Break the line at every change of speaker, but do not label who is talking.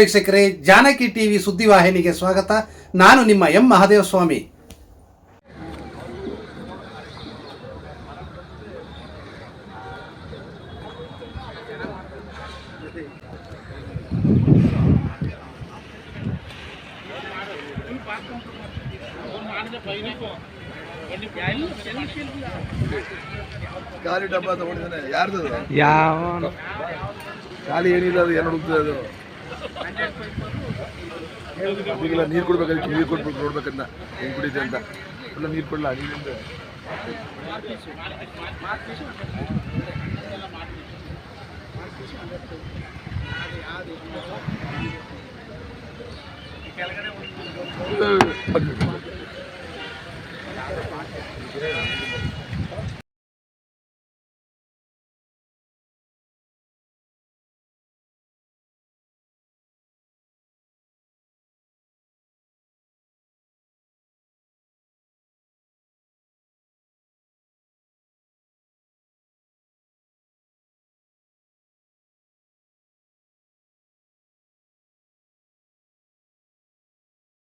ವೀಕ್ಷಕರೇ ಜಾನಕಿ ಟಿವಿ ಸುದ್ದಿವಾಹಿನಿಗೆ ಸ್ವಾಗತ. ನಾನು ನಿಮ್ಮ ಎಂ ಮಹಾದೇವ ಸ್ವಾಮಿ
ಖಾಲಿ ಡಬ್ಬ ತಗೊಂಡಿದ್ದಾನೆ. ಯಾರ್ದು?
ಯಾವ
ಖಾಲಿ ಏನಿಲ್ಲ ಅದು ಏನು ಅದು ಅದಕ್ಕೆಲ್ಲ ನೀರು ಕೊಡ್ಬೇಕಾದ್ರೆ ನೀರು ಕೊಟ್ಬಿಟ್ಟು ನೋಡ್ಬೇಕನ್ನ ಹೆಂಗ್ ಕುಡಿತೆ ಅಂತ ಎಲ್ಲ ನೀರು ಕೊಡಲ್ಲ ನೀರಿಂದ